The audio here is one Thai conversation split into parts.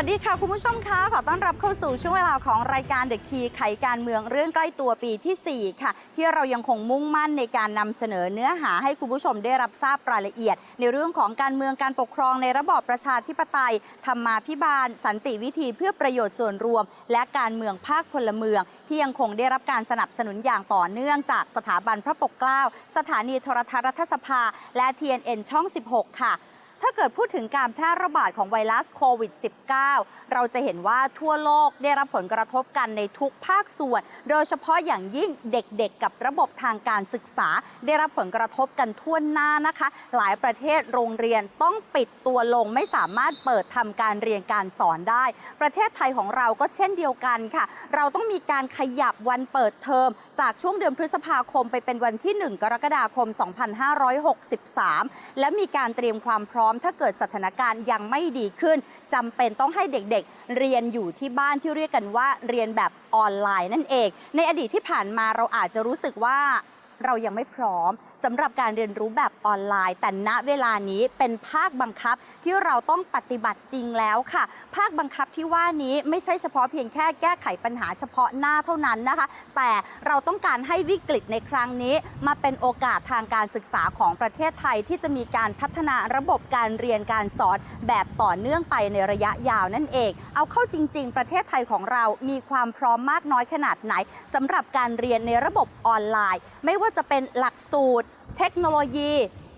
วัสดีค่ะ คุณผู้ชมคะขอต้อนรับเข้าสู่ช่วงเวลาของรายการ The Key ไขการเมืองเรื่องใกล้ตัวปีทีสี่ 4 ค่ะ ที่เรายังคงมุ่งมั่นในการนำเสนอเนื้อหาให้คุณผู้ชมได้รับทราบรายละเอียด ในเรื่องของการเมืองการปกครองในระบอบประชาธิปไตยธรรมาภิบาล สันติวิธีเพื่อประโยชน์ส่วนรวม และการเมืองภาคพลเมือง ที่ยังคงได้รับการสนับสนุนอย่างต่อเนื่องจากสถาบันพระปกเกล้า สถานีโทรทัศน์รัฐสภา และ TNN ช่อง 16 ค่ะ ถ้าเกิดพูดถึงการแพร่ระบาดของไวรัสโควิด -19 เราจะเห็นว่าทั่วโลกได้รับผลกระทบกันในทุกภาคส่วน โดยเฉพาะอย่างยิ่งเด็กๆ กับระบบทางการศึกษา ได้รับผลกระทบกันทั่วหน้านะคะ หลายประเทศโรงเรียนต้องปิดตัวลงไม่สามารถเปิดทำการเรียนการสอนได้ ประเทศไทยของเราก็เช่นเดียวกันค่ะ เราต้องมีการขยับวันเปิดเทอม จากช่วงเดือนพฤษภาคมไปเป็นวันที่ 1 กรกฎาคม 2563 และมีการเตรียมความพร้อมถ้าเกิดสถานการณ์ยังไม่ดีขึ้นจำเป็นต้องให้เด็กๆ เรียนอยู่ที่บ้านที่เรียกกันว่าเรียนแบบออนไลน์นั่นเอง ในอดีตที่ผ่านมาเราอาจจะรู้สึกว่าเรายังไม่พร้อม สำหรับการเรียนรู้แบบออนไลน์ แต่ณเวลานี้เป็นภาคบังคับที่เราต้องปฏิบัติจริงแล้วค่ะ ภาคบังคับที่ว่านี้ไม่ใช่เฉพาะเพียงแค่แก้ไขปัญหาเฉพาะหน้าเท่านั้นนะคะ แต่เราต้องการให้วิกฤตในครั้งนี้ มาเป็นโอกาสทางการศึกษาของประเทศไทยที่จะมีการพัฒนาระบบการเรียนการสอนแบบต่อเนื่องไปในระยะยาวนั่นเอง เอาเข้าจริง ๆ ประเทศไทยของเรามีความพร้อมมากน้อยขนาดไหนสำหรับการเรียนในระบบออนไลน์ ไม่ว่าจะเป็นหลักสูตร เทคโนโลยี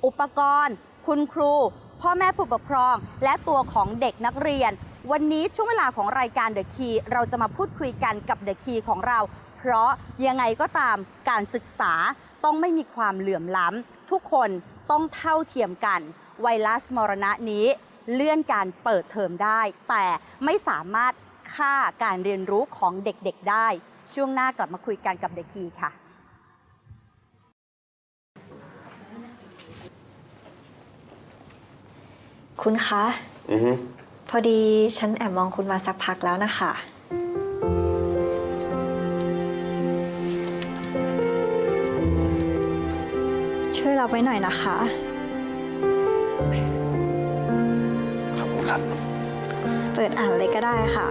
อุปกรณ์ คุณครู พ่อแม่ผู้ปกครอง และตัวของเด็กนักเรียน วันนี้ช่วงเวลาของรายการ The Key เราจะมาพูดคุยกันกับ The Key ของเรา เพราะยังไงก็ตามการศึกษาต้องไม่มีความเหลื่อมล้ำทุกคนต้องเท่าเทียมกัน ไวรัสมรณะนี้ เลื่อนการเปิดเทอมได้ แต่ไม่สามารถฆ่าการเรียนรู้ของเด็กๆได้ ช่วงหน้ากลับมาคุยกันกับ The Key ค่ะ คุณคะ อือฮึพอดีฉันแอบมองคุณมาสักพักแล้วนะคะ ช่วยรับไว้หน่อยนะคะ ขอบคุณครับ เปิดอ่านเลยก็ได้ค่ะ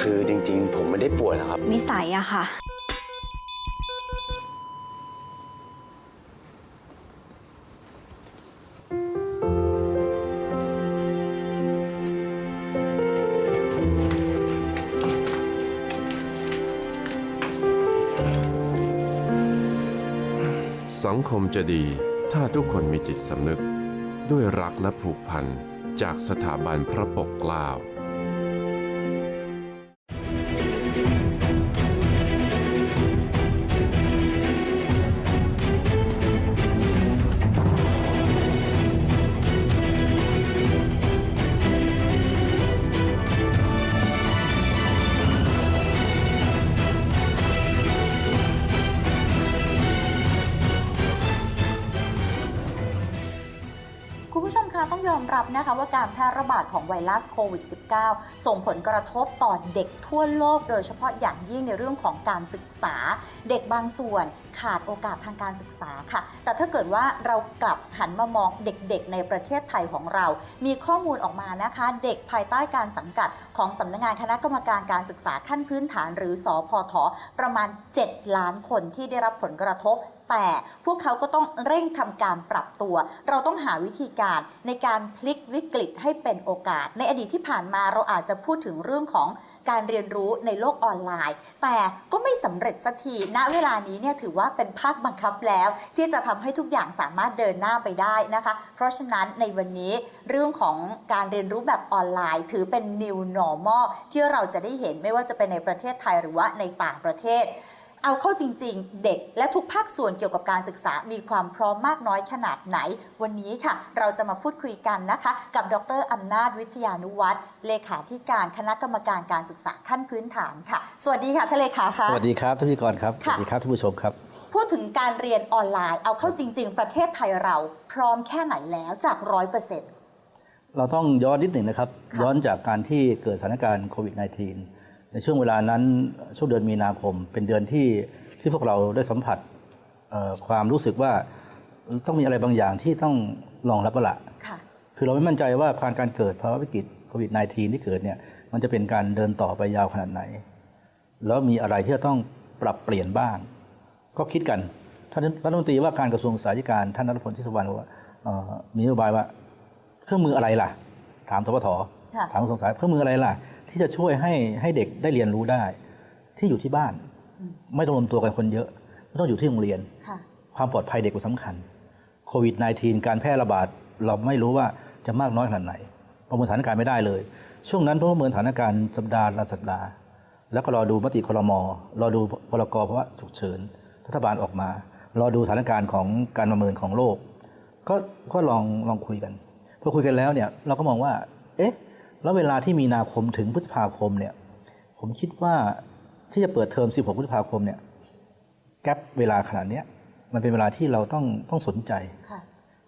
คือจริงๆ ผมไม่ได้ป่วยหรอกครับ นิสัยอะค่ะ สังคมจะดีถ้าทุกคนมีจิตสำนึก ด้วยรักและผูกพันจากสถาบันพระปกเกล้า นะคะว่าการแพร่ระบาดของไวรัสโควิด -19 ส่งผลกระทบต่อเด็กทั่วโลก โดยเฉพาะอย่างยิ่งในเรื่องของการศึกษา เด็กบางส่วนขาดโอกาสทางการศึกษาค่ะ แต่ถ้าเกิดว่าเรากลับหันมามองเด็กๆ ในประเทศไทยของเรา มีข้อมูลออกมานะคะ เด็กภายใต้การสังกัดของสำนักงานคณะกรรมการการศึกษาขั้นพื้นฐาน หรือสอพทประมาณ 7 ล้านคนที่ได้รับผลกระทบ แต่พวกเขาก็ต้องเร่งทำการปรับตัว เราต้องหาวิธีการในการพลิกวิกฤตให้เป็นโอกาส ในอดีตที่ผ่านมาเราอาจจะพูดถึงเรื่องของการเรียนรู้ในโลกออนไลน์ แต่ก็ไม่สำเร็จสักที ณ เวลานี้เนี่ยถือว่าเป็นภาคบังคับแล้ว ที่จะทำให้ทุกอย่างสามารถเดินหน้าไปได้นะคะ เพราะฉะนั้นในวันนี้เรื่องของการเรียนรู้แบบออนไลน์ ถือเป็น new normal ที่เราจะได้เห็นไม่ว่าจะเป็นในประเทศไทยหรือว่าในต่างประเทศ เอาเข้าจริง ๆ เด็กและทุกภาคส่วนเกี่ยวกับการศึกษา มีความพร้อมมากน้อยขนาดไหน วันนี้ค่ะ เราจะมาพูดคุยกันนะคะ กับดรอำนาจวิชยานุวัฒน์เลขาธิการคณะกรรมการการศึกษาขั้นพื้นฐานค่ะ สวัสดีค่ะท่านเลขาคะสวัสดีครับท่านพิธีกรครับ สค่ะ วัสดีครับท่านผู้ชมครับ พูดถึงการเรียนออนไลน์ เอาเข้าจริง ๆ ประเทศไทยเราพร้อมแค่ไหนแล้วจากร้อยเปอร์เซ็นต์ เราต้องย้อนนิดหนึ่งนะครับค่ะย้อนจากการที่เกิดสถานการณ์โควิด -19 ในช่วงเวลานั้นช่วงเดือนมีนาคม เป็นเดือนที่ที่พวกเราได้สัมผัสเอ่อความรู้สึกว่าต้องมีอะไรบางอย่างที่ต้องรองรับแล้วละค่ะคือเราไม่มั่นใจว่าการการเกิดภาวะวิกฤตโควิด -19 ที่เกิดเนี่ยมันจะเป็นการเดินต่อไปยาวขนาดไหน แล้วมีอะไรที่จะต้องปรับเปลี่ยนบ้าง ก็คิดกันท่านรัฐมนตรีว่าการกระทรวงสาธการท่านนรพลทิศวรรณบอกว่าเอ่อมีนโยบายว่า เครื่องมืออะไรล่ะ ถามสปทค่ะถามกระทรวงสาธารณสุขเครื่องมืออะไรล่ะ ที่จะช่วยให้ให้เด็กได้เรียนรู้ได้ ที่อยู่ที่บ้าน ไม่ต้องรวมตัวกันคนเยอะไม่ต้องอยู่ที่โรงเรียนค่ะความปลอดภัยเด็กเป็นสำคัญโควิด -19 การแพร่ระบาดเราไม่รู้ว่าจะมากน้อยขนาดไหน ประเมินสถานการณ์ไม่ได้เลย ช่วงนั้นประเมินสถานการณ์สัปดาห์ละสัปดาห์ แล้วก็รอดูมติครมรอดูพรกภาวะฉุกเฉินรัฐบาลออกมารอดูสถานการณ์ของการประเมินของโลก ก็ก็ลองลองคุยกันพอคุยกันแล้วเนี่ยเราก็มองว่า เอ๊ะ แล้วเวลาที่มีนาคมถึงพฤษภาคมเนี่ย ผมคิดว่าที่จะเปิดเทอม 16 พฤษภาคมเนี่ยแกลบเวลาขนาดเนี้ยมันเป็นเวลาที่เราต้องต้องสนใจค่ะ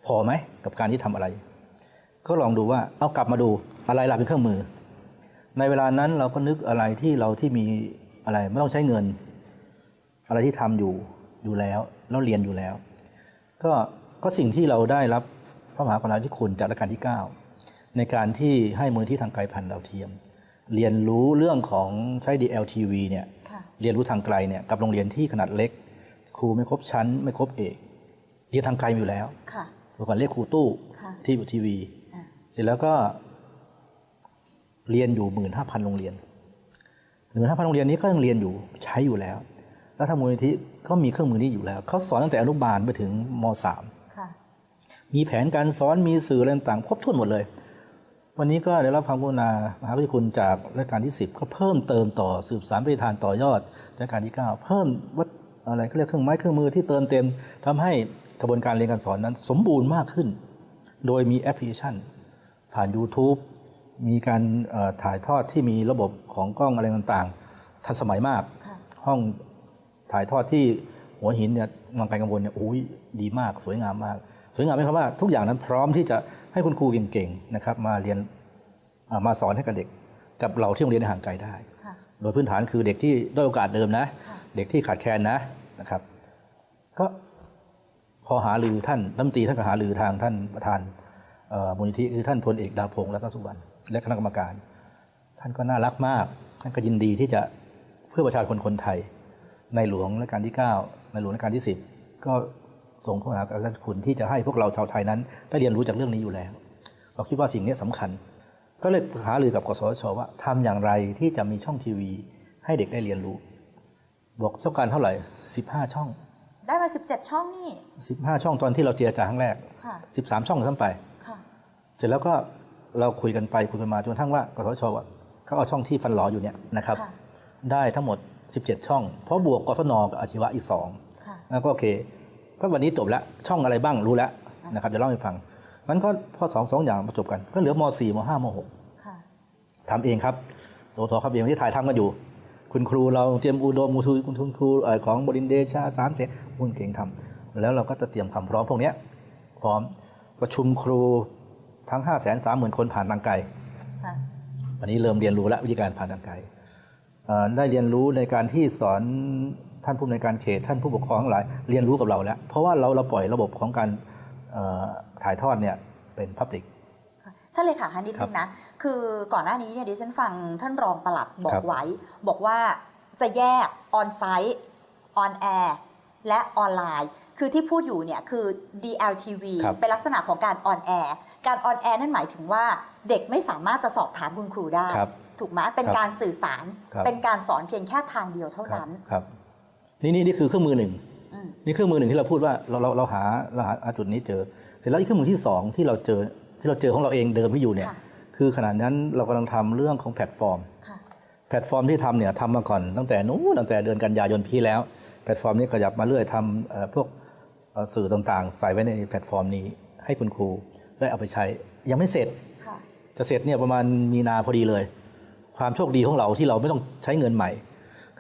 พอไหมกับการที่ทำอะไร ก็ลองดูว่าเอากลับมาดูอะไรล่ะเป็นเครื่องมือ ในเวลานั้นเราก็นึกอะไรที่เราที่มีอะไรไม่ต้องใช้เงิน อะไรที่ทำอยู่อยู่แล้วแล้วเรียนอยู่แล้ว ก็ก็สิ่งที่เราได้รับพระมหากรุณาธิคุณจากรัชกาลที่ 9 ในการที่ให้มูลที่ทางไกลพันธุ์ดาวเทียม เรียนรู้เรื่องของใช้ DLTV เนี่ยค่ะเรียนรู้ทางไกลเนี่ยกับโรงเรียนที่ขนาดเล็ก ครูไม่ครบชั้น ไม่ครบเอก เรียนทางไกลอยู่แล้วค่ะเมื่อก่อนเรียกครูตู้ค่ะที่อยู่ทีวีอ่าเสร็จแล้วก็ เรียนอยู่หมื่นห้าพันโรงเรียนหมื่นห้าพันโรงเรียนนี้ก็ยังเรียนอยู่ใช้อยู่แล้ว แล้วทางมูลนิธิก็มีเครื่องมือนี้อยู่แล้ว เขาสอนตั้งแต่อนุบาลไปถึงมสามค่ะมีแผนการสอนมีสื่ออะไรต่างๆครบถ้วนหมดเลย วันนี้ก็ได้รับความกรุณามหาวิทยาลัยคุณจากรัชกาลที่ 10 ก็เพิ่มเติมต่อสืบสารปฏิทานต่อยอดรัชกาลที่ 9 เพิ่มวัดอะไรก็เรียกเครื่องไม้เครื่องมือที่เติมเต็มทำให้กระบวนการเรียนการสอนนั้น สมบูรณ์มากขึ้น โดยมีแอปพลิเคชัน ผ่าน YouTube มีการเอ่อถ่ายทอดที่มีระบบของกล้องอะไรต่างๆ ทันสมัยมากค่ะห้องถ่ายทอดที่หัวหินเนี่ยวังไกลกังวลเนี่ยโอ้ยดีมากสวยงามมาก สวยงามไหมครับว่าทุกอย่างนั้นพร้อมที่จะให้คุณครูเก่งๆนะครับมาเรียนอ่ามาสอนให้กับเด็ก กับเราที่โรงเรียนในห่างไกลได้ค่ะโดยพื้นฐานคือเด็กที่ด้อยโอกาสเดิมนะค่ะเด็กที่ขาดแคลนนะนะครับ ก็พอหาลือท่านรัฐมนตรีท่านก็หาลือทางท่านประธานเอ่อมูลนิธิคือท่านพลเอกดาวพงษ์และก็สุวรรณและคณะกรรมการ ท่านก็น่ารักมาก ท่านก็ยินดีที่จะเพื่อประชาชนคนไทย ในหลวงรัชกาลที่ 9 ในหลวงรัชกาลที่ 10 ก็ ส่งพระมหากรุณาธิคุณที่จะให้พวกเราชาวไทยนั้น ได้เรียนรู้จากเรื่องนี้อยู่แล้ว เราคิดว่าสิ่งนี้สำคัญ ก็เลยหารือกับกสทชว่าทำอย่างไรที่จะมีช่องทีวี ให้เด็กได้เรียนรู้ บอกต้องการเท่าไหร่ 15 ช่อง ได้มา 17 ช่องนี่ 15 ช่องตอนที่เราเจรจาครั้งแรกค่ะ13 ช่องทั้งไปค่ะเสร็จแล้วก็เราคุยกันไปคุยกันมาจนกระทั่งว่ากสทชว่าเขาเอาช่องที่ฟันหลออยู่เนี่ยนะครับค่ะได้ทั้งหมด 17 ช่อง เพราะบวกกฟนกับอาชีวะอีกสองค่ะแล้วก็โอเค ก็วันนี้จบแล้วช่องอะไรบ้างรู้แล้วนะครับเดี๋ยวเล่าให้ฟังมันก็พอสองสองอย่างประจบกันก็เหลือม .4 ม .5 มค่ะ .6 ทำเองครับโสทครับเองที่ถ่ายทำกันอยู่ คุณครูเราเตรียมอุดมมูทูคุณครูเอ่อของบดินทร์เดชาสามเสหุ่นเก่งทำแล้วเราก็จะเตรียมความพร้อมพวกเนี้ยพร้อมประชุมครูทั้ง5 3 0 0 0 0คนผ่านทางไกลค่ะวันนี้เริ่มเรียนรู้แล้ววิธีการผ่านทางไกลเอ่อได้เรียนรู้ในการที่สอน ท่านผู้ในวยการเขตท่านผู้ปกครองทั้งหลายเรียนรู้กับเราแล้ว เพราะว่าเราเราปล่อยระบบของการเอ่อถ่ายทอดเนี่ยเป็นพับลิกค่ะท่านเลขาคะนิดครันึบงนะ คือก่อนหน้านี้เนี่ยดิฉันฟังท่านรองปลัดบอครักบไว้ บอกว่าจะแยกออนไซต์ออนแอร์และออนไลน์คือที่พูดอยู่เนี่ยคือ DLTV ครับเป็นลักษณะของการออนแอร์การออนแอร์นั่นหมายถึงว่าเด็กไม่สามารถจะสอบถามคุณครูได้ครับถูกไหมเป็นครับการสื่อสารครับเป็นการสอนเพียงแค่ทางเดียวเท่าครับนั้นครับ นี่นี่นี่คือเครื่องมือหนึ่งอืมนี่เครื่องมือหนึ่งที่เราพูดว่าเราเราเราหาเราหาจุดนี้เจอ เสร็จแล้วอีกเครื่องมือที่สองที่เราเจอที่เราเจอของเราเองเดิมที่อยู่เนี่ยค่ะคือขนาดนั้นเรากำลังทำเรื่องของแพลตฟอร์มค่ะแพลตฟอร์มที่ทำเนี่ยทำมาก่อนตั้งแต่นู้นตั้งแต่เดือนกันยายนพี่แล้ว แพลตฟอร์มนี้ขยับมาเรื่อยทำเอ่อพวกเอ่อสื่อต่างๆ ใส่ไว้ในแพลตฟอร์มนี้ ให้คุณครูได้เอาไปใช้ ยังไม่เสร็จค่ะจะเสร็จเนี่ยประมาณมีนาพอดีเลย ความโชคดีของเราที่เราไม่ต้องใช้เงินใหม่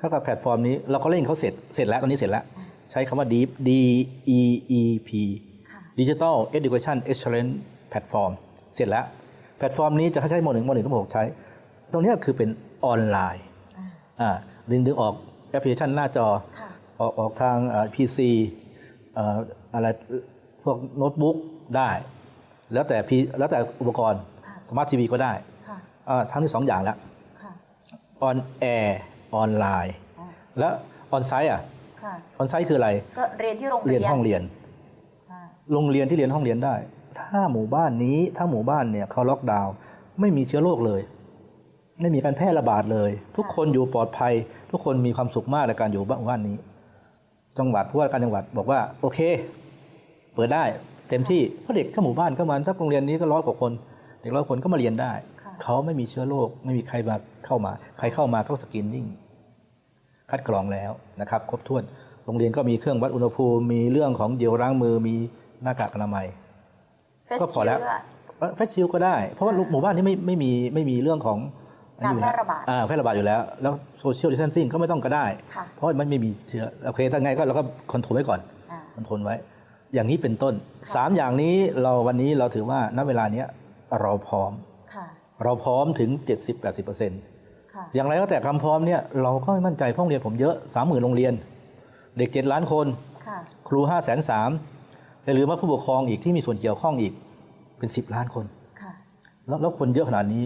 เข้ากับแพลตฟอร์มนี้เราก็เล่นเขาเสร็จเสร็จแล้วตอนนี้เสร็จแล้ว ใช้คำว่า Deep D E E P ค่ะ Digital Education Excellence Platform เสร็จแล้ว แพลตฟอร์มนี้จะให้ใช้โมหนึ่งโมหนึ่งทั้งหกใช้ ตรงเนี้ยคือเป็นออนไลน์อ่าอ่าดึงดึงออกแอปพลิเคชันหน้าจอค่ะออกออกทางพีซีอะไรพวกโน้ตบุ๊กได้ แล้วแต่พีแล้วแต่อุปกรณ์ค่ะสมาร์ททีวีก็ได้ค่ะอ่าทั้งที่สองอย่างแล้วค่ะออนแอร์ ออนไลน์อ๋อแล้วออนไซต์อะค่ะออนไซต์คืออะไร ก็เรียนที่โรงเรีเรียยนนห้องเรียนค่ะโรงเรียนที่เรียนห้องเรียนได้ ถ้าหมู่บ้านนี้ถ้าหมู่บ้านเนี่ยเขาล็อกดาวน์ไม่มีเชื้อโรคเลย ไม่มีการแพร่ระบาดเลย ทุกคนอยู่ปลอดภัย ทุกคนมีความสุขมากในการอยู่บ้านหมู่บ้านนี้ จังหวัดผู้ว่าการจังหวัดบอกว่าโอเค เปิดได้ เต็มที่เพราะเด็กก็หมู่บ้านก็มาถ้าโรงเรียนนี้ก็ร้อยกว่าคน เด็กร้อยคนก็มาเรียนได้ค่ะ เขาไม่มีเชื้อโรคไม่มีใครมาเข้ามา ใครเข้ามาเขาสกรีนนิ่งคัดกรองแล้วนะครับครบถ้วน โรงเรียนก็มีเครื่องวัดอุณหภูมิ มีเรื่องของเจลล้างมือมีหน้ากากอนามัยเฟสก็พอแล้วชิด้วยเฟสชิลก็ได้ เพราะว่าหมู่บ้านนี้ไม่ไม่มีไม่มีเรื่องของการแพร่ระบาดอ่แพร่ระบาดอยู่แล้ว แล้วโซเชียลดิส a นซิ่งก็ไม่ต้องก็ได้ค่ะเพราะมันไม่มีเชื้อโอเคถ้าไงก็เราก็คอนโทรลไว้ก่อนอ่าคอนโทรลไว้ อย่างนี้เป็นต้นสามอย่างนี้เราวันนี้เราถือว่าณเวลาเนี้ยเราพร้อมค่ะ เราพร้อมถึง 70-80%ค่ะอย่างไรก็แต่คำพร้อมเนี่ยเราก็ไม่มั่นใจเพราะโรงเรียนผมเยอะสามหมื่นโรงเรียน เด็กเจ็ดล้านคนค่ะครูห้าแสนสามอย่าลืมว่าผู้ปกครองอีกที่มีส่วนเกี่ยวข้องอีกเป็นสิบล้านคนค่ะแล้วแล้วคนเยอะขนาดนี้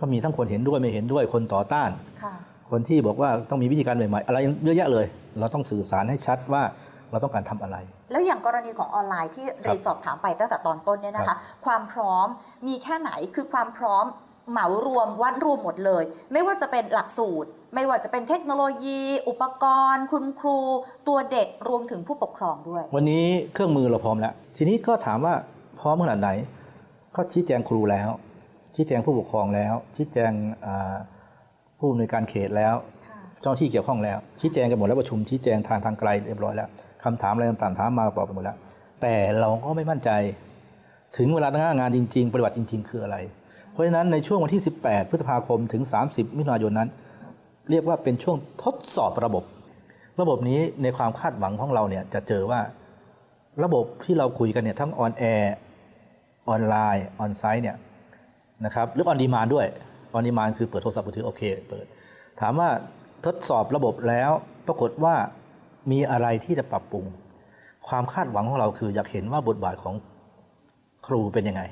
ก็มีทั้งคนเห็นด้วยไม่เห็นด้วยคนต่อต้านค่ะคนที่บอกว่าต้องมีวิธีการใหม่ๆ อะไรเยอะแยะเลย เราต้องสื่อสารให้ชัดว่าเราต้องการทำอะไร แล้วอย่างกรณีของออนไลน์ที่เรยสอบถามไปตั้งแต่ตอนต้นเนี่ยนะครัคะบความพร้อมมีแค่ไหนคือความพร้อม เหมารวมวัดรวมหมดเลย ไม่ว่าจะเป็นหลักสูตร ไม่ว่าจะเป็นเทคโนโลยี อุปกรณ์ คุณครู ตัวเด็กรวมถึงผู้ปกครองด้วย วันนี้เครื่องมือเราพร้อมแล้ว ทีนี้ก็ถามว่าพร้อมขนาดไหน ก็ชี้แจงครูแล้ว ชี้แจงผู้ปกครองแล้ว ชี้แจงอ่าผู้อำนวยการเขตแล้วค่ะเจ้าหน้าที่เกี่ยวข้องแล้ว ชี้แจงกันหมดแล้วประชุมชี้แจงทางทางไกลเรียบร้อยแล้วคำถามอะไรต่างๆถามมาตอบไปหมดแล้ว แต่เราก็ไม่มั่นใจ ถึงเวลาหน้างานจริง ๆ ปฏิบัติจริง ๆ คืออะไร เพราะฉะนั้นในช่วงวันที่ 18 พฤษภาคมถึง 30 มิถุนายนนั้น เรียกว่าเป็นช่วงทดสอบระบบ ระบบนี้ในความคาดหวังของเราเนี่ยจะเจอว่าระบบที่เราคุยกันเนี่ยทั้งออนแอร์ออนไลน์ออนไซต์เนี่ยนะครับหรือออนดีมานด้วยออนดีมานคือเปิดโทรศัพท์มือถือโอเคเปิด ถามว่าทดสอบระบบแล้วปรากฏว่ามีอะไรที่จะปรับปรุง ความคาดหวังของเราคืออยากเห็นว่าบทบาทของครูเป็นยังไง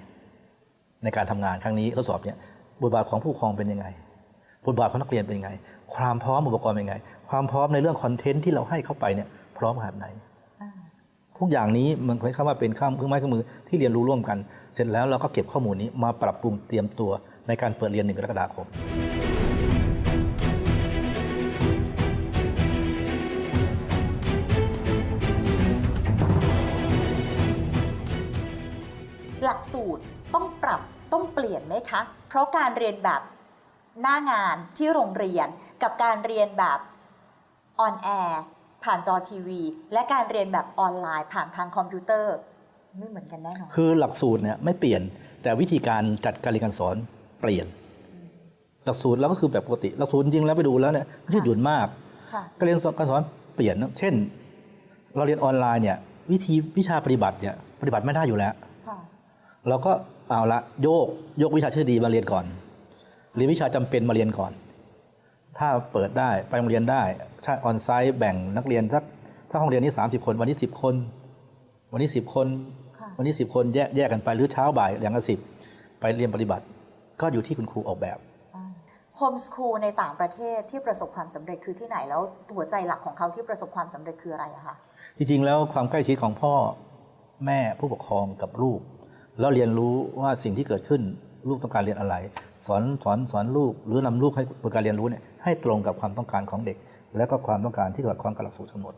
ในการทำงานครั้งนี้ทดสอบเนี่ยบทบาทของผู้ปกครองเป็นยังไงบทบาทของนักเรียนเป็นยังไง ความพร้อมอุปกรณ์เป็นยังไง ความพร้อมในเรื่องคอนเทนต์ที่เราให้เข้าไปเนี่ยพร้อมขนาดไหนอ่าทุกอย่างนี้มันคำว่าเป็นข้ามเครื่องไม้เครื่องมือที่เรียนรู้ร่วมกัน เสร็จแล้วเราก็เก็บข้อมูลนี้มาปรับปรุงเตรียมตัวในการเปิดเรียนหนึ่งกรกฎาคมหลักสูตรต้องปรับ ต้องเปลี่ยนไหมคะ เพราะการเรียนแบบหน้างานที่โรงเรียนกับการเรียนแบบออนแอร์ผ่านจอทีวี และการเรียนแบบออนไลน์ผ่านทางคอมพิวเตอร์ไม่เหมือนกันแน่นอนคือหลักสูตรเนี่ยไม่เปลี่ยนแต่วิธีการจัดการเรียนการสอนเปลี่ยน หลักสูตรเราก็คือแบบปกติหลักสูตรจริงๆแล้วไปดูแล้วเนี่ยยืดหยุ่นมากค่ะการเรียนการสอนเปลี่ยนนะเช่น เราเรียนออนไลน์เนี่ยวิธีวิชาปฏิบัติเนี่ยปฏิบัติไม่ได้อยู่แล้วค่ะ เราก็เอาละโยกโยกวิชาทฤษฎีมาเรียนก่อนเรียนวิชาจำเป็นมาเรียนก่อน ถ้าเปิดได้ไปโรงเรียนได้ถ้าออนไซต์แบ่งนักเรียนสักถ้าห้องเรียนนี้ 30 คน วันนี้ 10 คน วันนี้ 10 คนค่ะวันนี้ 10 คนแยกแยกกันไปหรือเช้าบ่ายอย่างละสิบไปเรียนปฏิบัติ ก็อยู่ที่คุณครูออกแบบโฮมสคูลในต่างประเทศที่ประสบความสำเร็จคือที่ไหนแล้วหัวใจหลักของเขาที่ประสบความสำเร็จคืออะไรอะคะจริงๆแล้วความใกล้ชิดของพ่อแม่ผู้ปกครองกับลูก แล้วเรียนรู้ว่าสิ่งที่เกิดขึ้นลูกต้องการเรียนอะไร สอนสอนสอนลูกหรือนำลูกให้บนการเรียนรู้เนี่ยให้ตรงกับความต้องการของเด็ก และก็ความต้องการที่เกิดความกับหลักสูตรกำหนด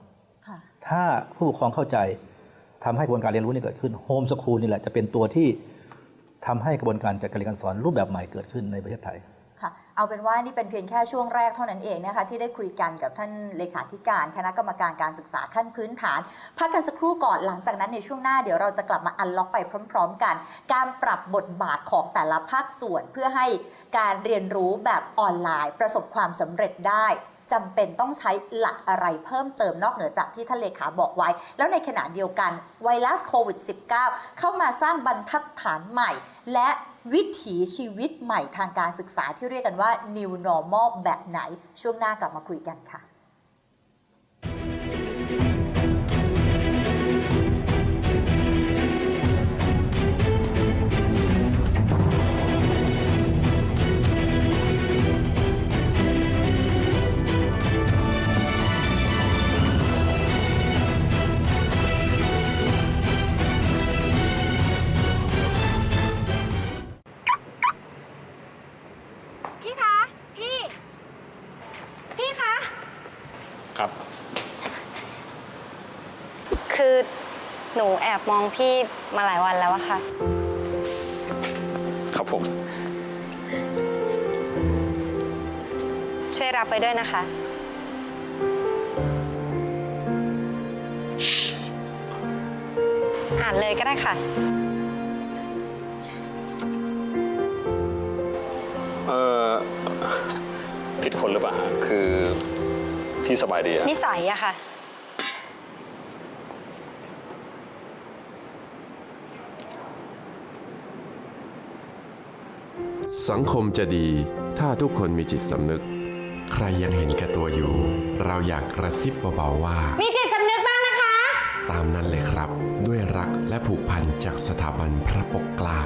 ค่ะถ้าผู้ปกครองเข้าใจทำให้กระบวนการเรียนรู้นี่เกิดขึ้นโฮมสคูลนี่แหละจะเป็นตัวที่ทำให้กระบวนการจัดการเรียนการสอนรูปแบบใหม่เกิดขึ้นในประเทศไทย เอาเป็นว่านี่เป็นเพียงแค่ช่วงแรกเท่านั้นเองนะคะที่ได้คุยกันกับท่านเลขาธิการคณะกรรมการการศึกษาขั้นพื้นฐาน พักกันสักครู่ก่อนหลังจากนั้นในช่วงหน้าเดี๋ยวเราจะกลับมาอันล็อกไปพร้อม ๆ กัน การปรับบทบาทของแต่ละภาคส่วนเพื่อให้การเรียนรู้แบบออนไลน์ ประสบความสำเร็จได้ จำเป็นต้องใช้หลักอะไรเพิ่มเติมนอกเหนือจากที่ท่านเลขาบอกไว้ แล้วในขณะเดียวกันไวรัสโควิด -19 เข้ามาสร้างบรรทัดฐานใหม่ และวิถีชีวิตใหม่ทางการศึกษาที่เรียกกันว่า New Normal แบบไหน ช่วงหน้ากลับมาคุยกันค่ะ นูแอบมองพี่มาหลายวันแล้วอะค่ะ ครับผม ช่วยรับไปด้วยนะคะ อ่านเลยก็ได้ค่ะ เออผิดคนหรือเปล่าฮะคือพี่สบายดีอะนิสัยอะค่ะ สังคมจะดีถ้าทุกคนมีจิตสำนึก ใครยังเห็นแก่ตัวอยู่ เราอยากกระซิบเบาๆว่า มีจิตสำนึกบ้างนะคะ ตามนั้นเลยครับ ด้วยรักและผูกพันจากสถาบันพระปกเกล้า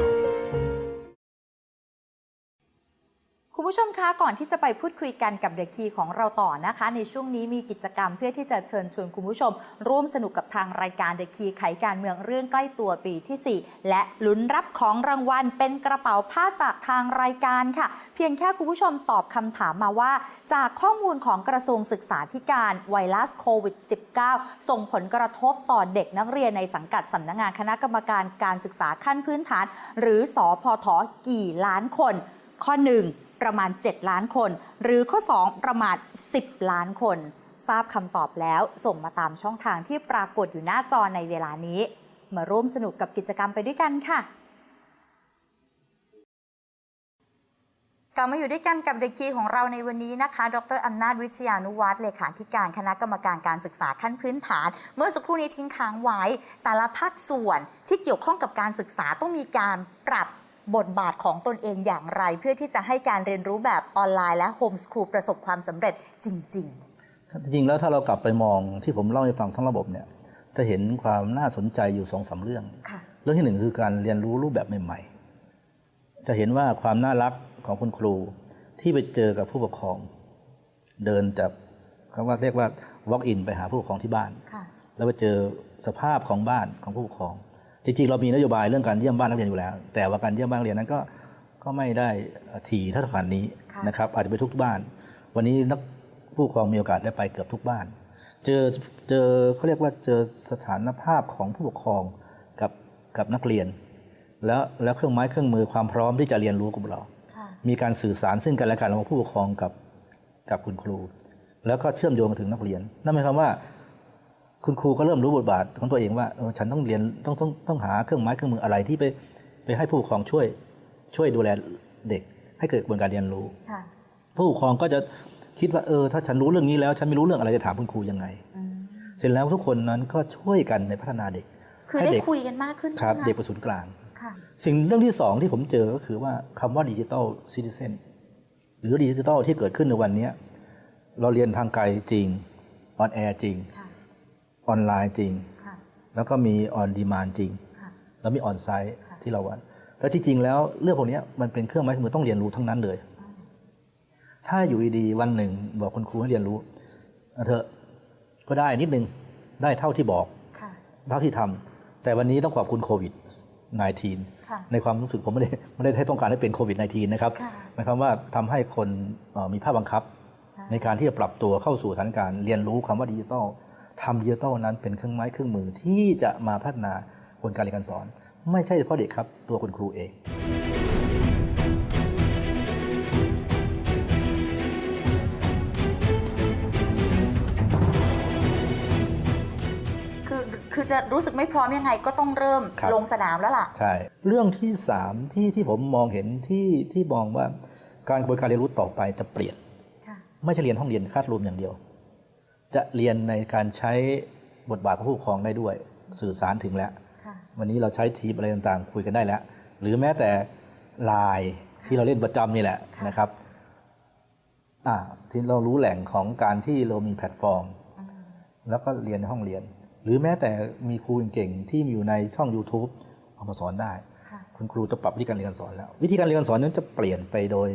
ก่อนที่จะไปพูดคุยกันกับเด e k คีของเราต่อนะคะ ในช่วงนี้มีกิจกรรมเพื่อที่จะเชิญชวนคุณผู้ชม ร่วมสนุกกับทางรายการเด e k คีไขการเมืองเรื่องใกล้ตัวปีที่ 4 และลุ้นรับของรางวัลเป็นกระเป๋าผ้าจากทางรายการค่ะ เพียงแค่คุณผู้ชมตอบคำถามมาว่า จากข้อมูลของกระทรวงศึกษาธิการไวรัสโควิด -19 ส่งผลกระทบต่อเด็กนักเรียนในสังกัดสำนักงานคณะกรรมการการศึกษาขั้นพื้นฐาน หรือสอพทกี่ล้านคน ข้อ 1 ประมาณ 7 ล้านคน หรือข้อ 2 ประมาณ 10 ล้านคน ทราบคำตอบแล้วส่งมาตามช่องทางที่ปรากฏอยู่หน้าจอในเวลานี้ มาร่วมสนุกกับกิจกรรมไปด้วยกันค่ะกลับมาอยู่ด้วยกันกับเด็กคีของเราในวันนี้นะคะ ดรอำนาจวิชยานุวัฒน์เลขาธิการคณะกรรมการการศึกษาขั้นพื้นฐาน เมื่อสักครู่นี้ทิ้งค้างไว้ แต่ละภาคส่วนที่เกี่ยวข้องกับการศึกษาต้องมีการปรับ บทบาทของตนเองอย่างไร เพื่อที่จะให้การเรียนรู้แบบออนไลน์และโฮมสคูลประสบความสำเร็จจริงจริงๆแล้วถ้าเรากลับไปมองที่ผมเล่าให้ฟังทั้งระบบเนี่ยจะเห็นความน่าสนใจอยู่สองสามเรื่องๆค่ะเรื่องที่หนึ่งคือการเรียนรู้รูปแบบใหม่ ๆ จะเห็นว่าความน่ารักของคุณครูที่ไปเจอกับผู้ปกครอง เดินจากคำว่าเรียกว่า walk in ไปหาผู้ปกครองที่บ้านค่ะแล้วไปเจอสภาพของบ้านของผู้ปกครอง จริงๆเรามีนโยบายเรื่องการเยี่ยมบ้านนักเรียนอยู่แล้ว แต่ว่าการเยี่ยมบ้านนักเรียนนั้นก็ก็ไม่ได้ถี่เท่าขนาดนี้ค่ะนะครับ อาจจะไปทุกบ้าน วันนี้นักผู้ปกครองมีโอกาสได้ไปเกือบทุกบ้าน เจอเจอเขาเรียกว่าเจอสถานภาพของผู้ปกครองกับกับนักเรียน แล้วแล้วเครื่องไม้เครื่องมือความพร้อมที่จะเรียนรู้กับเราค่ะมีการสื่อสารซึ่งกันและกันระหว่างผู้ปกครองกับกับคุณครู แล้วก็เชื่อมโยงมาถึงนักเรียน นั่นหมายความว่า คุณครูก็เริ่มรู้บทบาทของตัวเองว่าเออฉันต้องเรียนต้องต้องต้องหาเครื่องไม้เครื่องมืออะไรที่ไปไปให้ผู้ปกครองช่วยช่วยดูแลเด็ก ให้เกิดกระบวนการเรียนรู้ค่ะผู้ปกครองก็จะคิดว่าเออถ้าฉันรู้เรื่องนี้แล้ว ฉันไม่รู้เรื่องอะไรจะถามคุณครูยังไง เสร็จแล้วทุกคนนั้นก็ช่วยกันในพัฒนาเด็ก คือให้ได้เด็กคุยกันมากขึ้นครับใช่ไหมะเด็กเป็นศูนย์กลางค่ะสิ่งเรื่องที่สองที่ผมเจอก็คือว่าคำว่าดิจิทัลซิติเซนหรือดิจิทัลที่เกิดขึ้นในวันเนี้ยเราเรียนทางไกลจริงออนแอร์จริงค่ะ ออนไลน์จริงค่ะแล้วก็มีออนดีมานจริงค่ะแล้วมีออนไซต์ค่ะที่เราวัด แล้วจริงๆ แล้วเรื่องพวกเนี้ยมันเป็นเครื่องไม้เครื่องมือต้องเรียนรู้ทั้งนั้นเลย ถ้าอยู่ดีๆวันหนึ่งบอกคุณครูให้เรียนรู้เอาเถอะก็ได้นิดนึงได้เท่าที่บอกค่ะเท่าที่ทำแต่วันนี้ต้องขอบคุณโควิด -19 ค่ะในความรู้สึกผมไม่ได้ไม่ได้ให้ต้องการให้เป็นโควิด -19 นะครับค่ะหมายความว่าทำให้คนเอ่อมีภาพบังคับใช่ในการที่จะปรับตัวเข้าสู่สถานการณ์เรียนรู้คำว่าดิจิทัล ทำดิจิทัลนั้นเป็นเครื่องไม้เครื่องมือที่จะมาพัฒนากระบวนการเรียนการสอน ไม่ใช่เฉพาะเด็กครับ ตัวคุณครูเอง คือคือจะรู้สึกไม่พร้อมยังไงก็ต้องเริ่มครับ ลงสนามแล้วล่ะ ใช่ เรื่องที่สามที่ที่ผมมองเห็นที่ที่มองว่าการกระบวนการเรียนรู้ต่อไปจะเปลี่ยน ค่ะ ไม่ใช่เรียนห้องเรียนคาดรูมอย่างเดียว จะเรียนในการใช้บทบาทของผู้ปกครองได้ด้วย สื่อสารถึงแล้วค่ะวันนี้เราใช้ทีมอะไรต่างๆ คุยกันได้แล้ว หรือแม้แต่ไลน์ที่เราเล่นประจำนี่แหละค่ะนะครับอ่าที่เรารู้แหล่งของการที่เรามีแพลตฟอร์มอืมแล้วก็เรียนในห้องเรียน หรือแม้แต่มีครูเก่งๆที่อยู่ในช่อง YouTube เอามาสอนได้ค่ะคุณครูจะปรับวิธีการเรียนการสอนแล้ว วิธีการเรียนการสอนนั้นจะเปลี่ยนไปโดย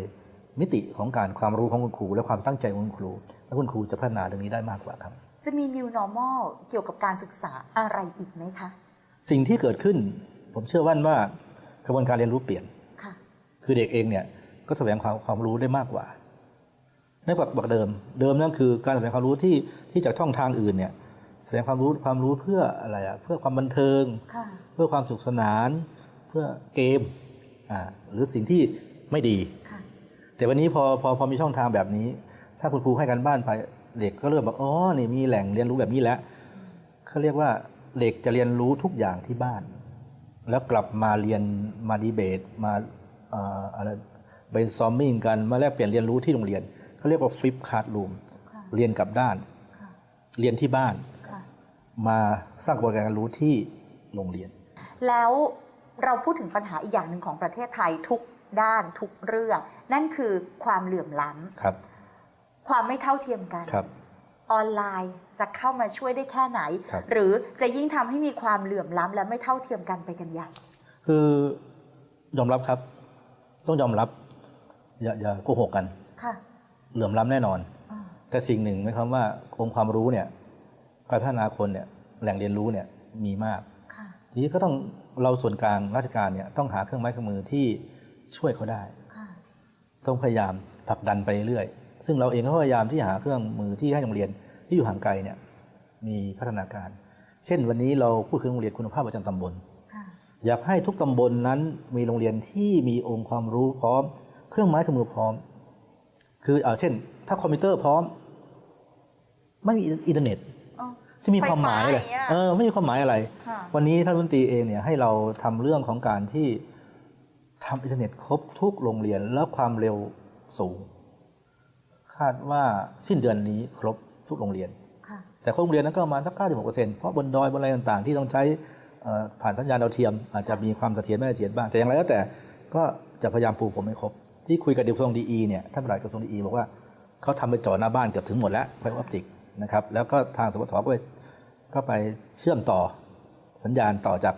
มิติของการความรู้ของคุณครู และความตั้งใจของคุณครู และคุณครูจะพัฒนาเรื่องนี้ได้มากกว่าครับ จะมี new normal เกี่ยวกับการศึกษาอะไรอีกไหมคะ สิ่งที่เกิดขึ้น ผมเชื่อว่าว่ากระบวนการเรียนรู้เปลี่ยนค่ะคือเด็กเองเนี่ยก็แสวงความความรู้ได้มากกว่าไม่กว่าแบบเดิม เดิมนั่นคือการแสวงความรู้ที่ที่จากช่องทางอื่นเนี่ยแสดงความรู้ความรู้เพื่ออะไรอะเพื่อความบันเทิงค่ะเพื่อความสุขสนาน เพื่อเกมอ่าหรือสิ่งที่ไม่ดีค่ะ แต่วันนี้พอพอพอมีช่องทางแบบนี้ ถ้าคุณครูให้กันบ้านไปเด็กก็เริ่มบอกอ๋อนี่มีแหล่งเรียนรู้แบบนี้แล้วเขาเรียกว่าเด็กจะเรียนรู้ทุกอย่างที่บ้าน แล้วกลับมาเรียนมาดีเบตมาเอ่ออะไรเบนซอมมิ่งกันมาแลกเปลี่ยนเรียนรู้ที่โรงเรียนเขาเรียกว่าฟลิปคาร์ดรูมค่ะเรียนกลับด้านค่ะเรียนที่บ้านค่ะมาสร้างกระบวนการเรียนรู้ที่โรงเรียน แล้วเราพูดถึงปัญหาอีกอย่างหนึ่งของประเทศไทยทุก ด้านทุกเรื่อง นั่นคือความเหลื่อมล้ำครับ ความไม่เท่าเทียมกันครับ ออนไลน์จะเข้ามาช่วยได้แค่ไหน ครับ หรือจะยิ่งทำให้มีความเหลื่อมล้ำและไม่เท่าเทียมกันไปกันใหญ่ คือยอมรับครับ ต้องยอมรับ อย่าอย่าโกหกกัน ค่ะเหลื่อมล้ำแน่นอน อ่าแต่สิ่งหนึ่งหมายความว่าองค์ความรู้เนี่ยการพัฒนาคนเนี่ยแหล่งเรียนรู้เนี่ยมีมาก ค่ะ ทีนี้ก็ต้องเราส่วนกลางราชการเนี่ยต้องหาเครื่องไม้เครื่องมือที่ ช่วยเขาได้ค่ะต้องพยายามผลักดันไปเรื่อยซึ่งเราเองก็พยายามที่หาเครื่องมือที่ให้โรงเรียนที่อยู่ห่างไกลเนี่ยมีพัฒนาการ เช่น วันนี้เราพูดถึงโรงเรียนคุณภาพประจำตำบลค่ะอยากให้ทุกตำบลนั้นมีโรงเรียนที่มีองค์ความรู้พร้อม เครื่องไม้เครื่องมือพร้อม คือเอาเช่น ถ้าคอมพิวเตอร์พร้อม ไม่มีอินเทอร์เน็ตอ๋อจะมีความหมายอะไรไฟฟ้าอย่างเงี้ยเออไม่มีความหมายอะไรค่ะวันนี้ท่านรัฐมนตรีเองเนี่ยให้เราทำเรื่องของการที่ ทำอินเทอร์เน็ตครบทุกโรงเรียนแล้วความเร็วสูง คาดว่าสิ้นเดือนนี้ครบทุกโรงเรียนค่ะแต่โรงเรียนนั้นก็ประมาณสักเก้าสิบหกเปอร์เซ็นต์เพราะบนดอยบนอะไรต่างๆ ที่ต้องใช้เอ่อผ่านสัญญาณดาวเทียม อาจจะมีความเสถียรไม่เสถียรบ้างแต่อย่างไรก็แต่ก็จะพยายามปูผมให้ครบ ที่คุยกับกระทรวงดีอีเนี่ยท่านประหลัดกระทรวงดีอีบอกว่าเขาทำไปจ่อหน้าบ้านเกือบถึงหมดแล้วไฟออปติกนะครับแล้วก็ทางสปทก็ไปก็ไปเชื่อมต่อสัญญาณต่อจาก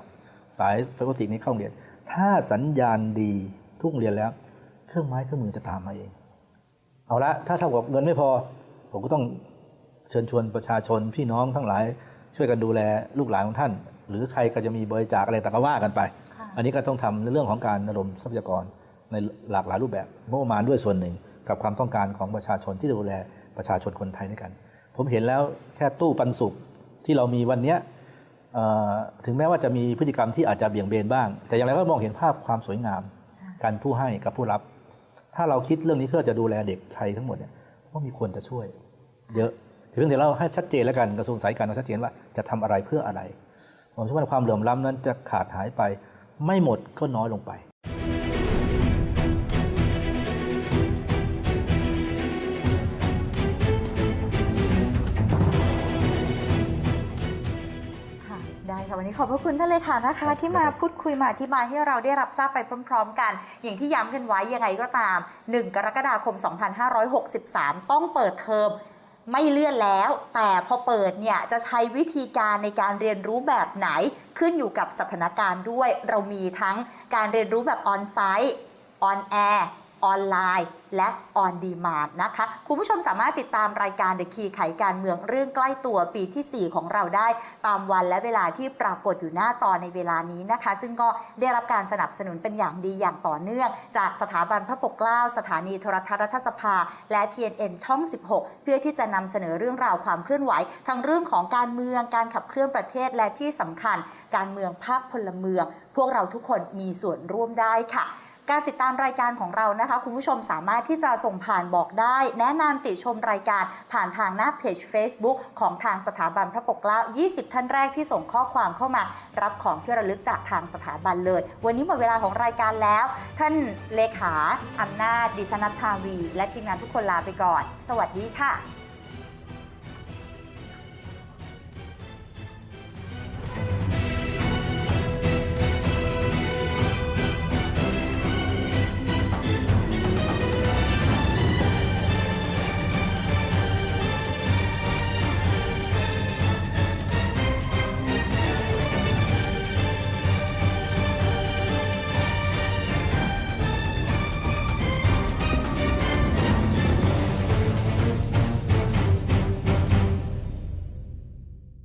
สายไฟออปติกนี้เข้าโรงเรียน ถ้าสัญญาณดีทุกโรงเรียนแล้ว เครื่องไม้เครื่องมือจะตามมาเอง เอาละถ้าเท่ากับเงินไม่พอ ผมก็ต้องเชิญชวนประชาชนพี่น้องทั้งหลาย ช่วยกันดูแลลูกหลานของท่าน หรือใครก็จะมีบริจาคอะไรต่างก็ว่ากันไปค่ะอันนี้ก็ต้องทำในเรื่องของการระดมทรัพยากรในหลากหลายรูปแบบงบประมาณด้วยส่วนหนึ่ง กับความต้องการของประชาชนที่ดูแลประชาชนคนไทยด้วยกัน ผมเห็นแล้วแค่ตู้ปันสุขที่เรามีวันเนี้ยเอ่อ ถึงแม้ว่าจะมีพฤติกรรมที่อาจจะเบี่ยงเบนบ้าง แต่อย่างไรก็มองเห็นภาพความสวยงามการผู้ให้กับผู้รับ ถ้าเราคิดเรื่องนี้เพื่อจะดูแลเด็กไทยทั้งหมดเนี่ยก็มีคนจะช่วย เยอะเพียงแต่เราให้ชัดเจนแล้วกันกระทรวงสายการเราชัดเจนว่าจะทำอะไรเพื่ออะไรผมเชื่อว่าความเหลื่อมล้ำนั้นจะขาดหายไป ไม่หมดก็น้อยลงไป ขอบพระคุณท่านเลยค่ะนะคะ ที่มาพูดคุยมาอธิบายให้เราได้รับทราบไปพร้อม ๆ กัน อย่างที่ย้ำกันไว้ยังไงก็ตาม 1 กรกฎาคม 2563 ต้องเปิดเทอมไม่เลื่อนแล้ว แต่พอเปิดเนี่ยจะใช้วิธีการในการเรียนรู้แบบไหนขึ้นอยู่กับสถานการณ์ด้วย เรามีทั้งการเรียนรู้แบบออนไซต์ออนแอร์ ออนไลน์ และออนดีมานนะคะ คุณผู้ชมสามารถติดตามรายการ The Key ไขการเมืองเรื่องใกล้ตัวปีที่ 4 ของเราได้ ตามวันและเวลาที่ปรากฏอยู่หน้าจอในเวลานี้นะคะ ซึ่งก็ได้รับการสนับสนุนเป็นอย่างดีอย่างต่อเนื่อง จากสถาบันพระปกเกล้า สถานีโทรทัศน์รัฐสภา และ TNN ช่อง 16 เพื่อที่จะนำเสนอเรื่องราวความเคลื่อนไหวทั้งเรื่องของการเมืองการขับเคลื่อนประเทศและที่สำคัญ การเมืองภาคพลเมือง พวกเราทุกคนมีส่วนร่วมได้ค่ะ การติดตามรายการของเรานะคะ คุณผู้ชมสามารถที่จะส่งผ่านบอกได้ แนะนำติชมรายการผ่านทางหน้าเพจ Facebook ของทางสถาบันพระปกเกล้า 20 ท่านแรกที่ส่งข้อความเข้ามา รับของที่ระลึกจากทางสถาบันเลย วันนี้หมดเวลาของรายการแล้ว ท่านเลขาอำนาจดิชนัชชาวี และทีมงานทุกคนลาไปก่อน สวัสดีค่ะ